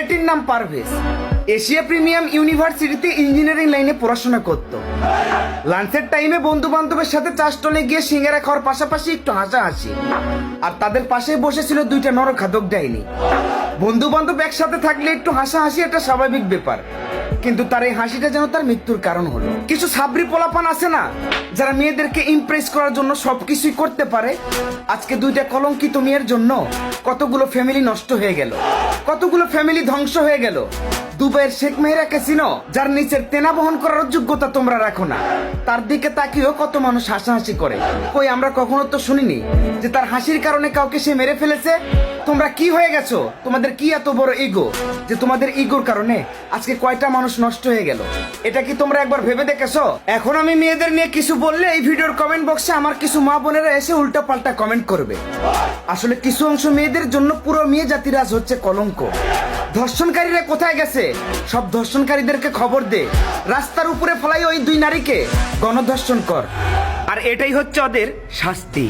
ছেলেটির নাম Parvez. Asia premium ইউনিভার্সিটিতে ইঞ্জিনিয়ারিং লাইনে পড়াশোনা করত। লাঞ্চের টাইমে বন্ধু বান্ধবের সাথে চাষ টলে গিয়ে সিঙ্গারা খাওয়ার পাশাপাশি একটু হাসাহাসি। আর তাদের পাশে বসেছিল দুইটা নরখাদক ডাইনি। বন্ধু বান্ধব একসাথে থাকলে একটু হাসাহাসি একটা স্বাভাবিক ব্যাপার। কিন্তু তার এই হাসিটা যেন তার মৃত্যুর কারণ হলো। কিছু সাবরি পোলাপান আছে না? যারা মেয়েদেরকে ইমপ্রেস করার জন্য সবকিছুই করতে পারে। আজকে দুইটা কলঙ্কিত মেয়ের জন্য কতগুলো ফ্যামিলি নষ্ট হয়ে গেল। কতগুলো ফ্যামিলি ধ্বংস হয়ে গেল। দুবাইয়ের শেখ মেহরাকে চিনো যার নিচের তেনা বহন করার যোগ্যতা তোমরা রাখো না। তার দিকে তাকিয়েও কত মানুষ হাসাহাসি করে। কই, আমরা কখনো তো শুনিনি যে তার হাসির কারণে কাউকে সে মেরে ফেলেছে? তোমরা কি হয়ে গেছো? তোমাদের কি এত বড় ইগো যে তোমাদের ইগোর কারণে আজকে কয়টা মানুষ নষ্ট হয়ে গেল? এটা কি তোমরা একবার ভেবে দেখেছ? এখন আমি মেয়েদের নিয়ে কিছু বললে এই ভিডিওর কমেন্ট বক্সে আমার কিছু মা বোনেরা এসে উল্টা পাল্টা কমেন্ট করবে। আসলে কিছু অংশ মেয়েদের জন্য পুরো মেয়ে জাতিরাজ হচ্ছে কলঙ্ক। ধর্ষণকারীরা কোথায় গেছে? সব ধর্ষণকারীদেরকে খবর দে। রাস্তার উপরে ফলাই ওই দুই নারীকে গণধর্ষণ কর। আর এটাই হচ্ছে ওদের শাস্তি।